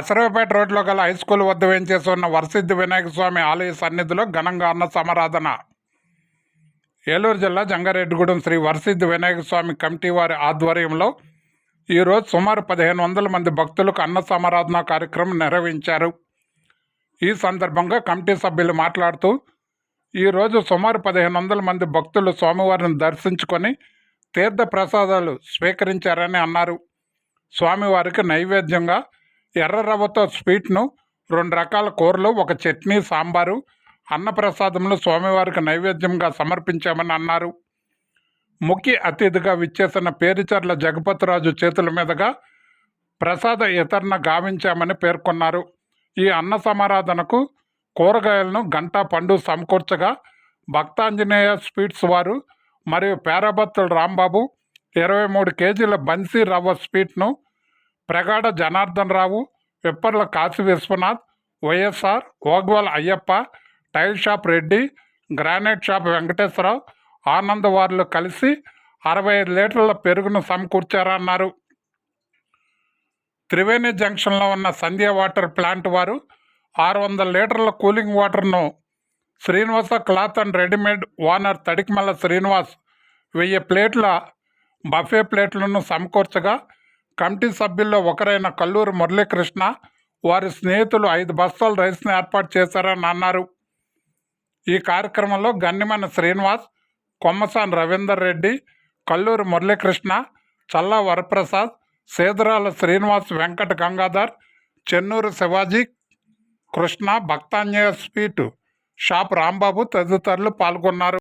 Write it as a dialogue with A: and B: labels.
A: అసరావుపేట రోడ్లో గల high school వద్ద వేయించేస్తున్న ఉన్న వరసిద్ధి వినాయక స్వామి ఆలయ సన్నిధిలో ఘనంగా అన్న సమారాధన. ఏలూరు జిల్లా జంగారెడ్డిగూడెం శ్రీ వరసిద్ధి వినాయక స్వామి కమిటీ వారి ఆధ్వర్యంలో ఈరోజు సుమారు పదిహేను వందల మంది భక్తులకు అన్న సమారాధన కార్యక్రమం నిర్వహించారు. ఈ సందర్భంగా కమిటీ సభ్యులు మాట్లాడుతూ ఈరోజు సుమారు పదిహేను వందల మంది భక్తులు స్వామివారిని దర్శించుకొని తీర్థ ప్రసాదాలు స్వీకరించారని అన్నారు. స్వామివారికి నైవేద్యంగా ఎర్ర రవ్వతో స్వీట్ను రెండు రకాల కూరలు ఒక చట్నీ సాంబారు అన్నప్రసాదములు స్వామివారికి నైవేద్యంగా సమర్పించామని అన్నారు. ముఖ్య అతిథిగా విచ్చేసిన పేరుచర్ల జగపతిరాజు చేతుల మీదుగా ప్రసాద ఇతరణ గావించామని పేర్కొన్నారు. ఈ అన్న సమారాధనకు కూరగాయలను గంటా పండు సమకూర్చగా భక్తాంజనేయ స్వీట్స్ వారు మరియు పేరాబత్తుల రాంబాబు ఇరవై మూడు కేజీల బన్సీ రవ్వ స్వీట్ను ప్రగాఢ Janardhan Rao Vipparla Kasi Vishwanath YSR ఓగ్వాల్ Ayyappa tile shop Reddy granite shop Venkateswararao Anand వార్లు కలిసి అరవై ఐదు లీటర్ల పెరుగును సమకూర్చారన్నారు. త్రివేణి జంక్షన్లో ఉన్న సంధ్య వాటర్ ప్లాంట్ వారు ఆరు వందల లీటర్ల కూలింగ్ వాటర్ను Srinivasa cloth and readymade owner Tadikimalla Srinivas వెయ్యి ప్లేట్ల బఫే ప్లేట్లను సమకూర్చగా కమిటీ సభ్యుల్లో ఒకరైన కల్లూరు మురళీకృష్ణ వారి స్నేహితులు ఐదు బస్తాల రైస్ని ఏర్పాటు చేశారని అన్నారు. ఈ కార్యక్రమంలో గన్నిమన శ్రీనివాస్ కొమ్మసాని రవీందర్ రెడ్డి కల్లూరు మురళీకృష్ణ చల్లా వరప్రసాద్ సేదరాల శ్రీనివాస్ వెంకట గంగాధర్ చెన్నూరు శివాజీ కృష్ణ భక్తాంజయ స్వీట్ షాప్ రాంబాబు తదితరులు పాల్గొన్నారు.